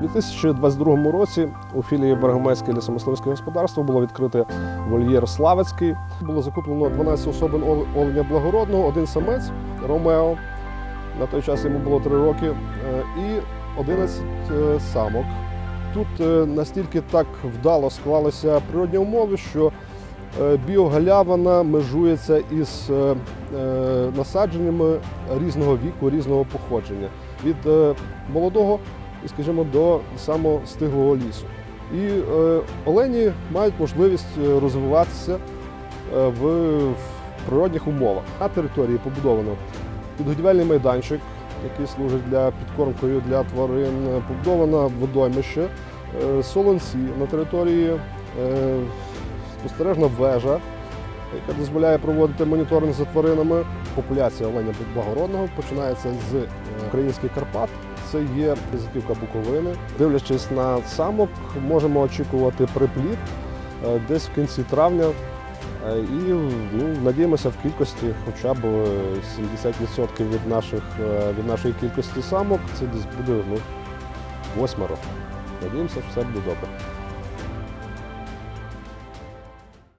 2022 році у філії Берегомецьке лісомисливське господарство було відкрите вольєр Славецький. Було закуплено 12 особин оленя благородного, один самець Ромео. На той час йому було 3 роки, е, і 11 е, самок. Тут е, настільки так вдало склалися природні умови, що біогалявина межується із насадженнями різного віку, різного походження. Від молодого, скажімо, до самостиглого лісу. І е, олені мають можливість е, розвиватися е, в, в природних умовах. На території побудовано підгодівельний майданчик, який служить для підкормкою для тварин, побудовано водоймище, е, солонці на території, е, спостережна вежа, яка дозволяє проводити моніторинг за тваринами. Популяція оленя благородного починається з е, українських Карпат. Це є візитівка Буковини. Дивлячись на самок, можемо очікувати припліт е, десь в кінці травня. Е, І ну, надіємося в кількості хоча б е, 70% від, наших, е, від нашої кількості самок. Це десь буде ну, восьмеро. Надіємося, що все буде добре.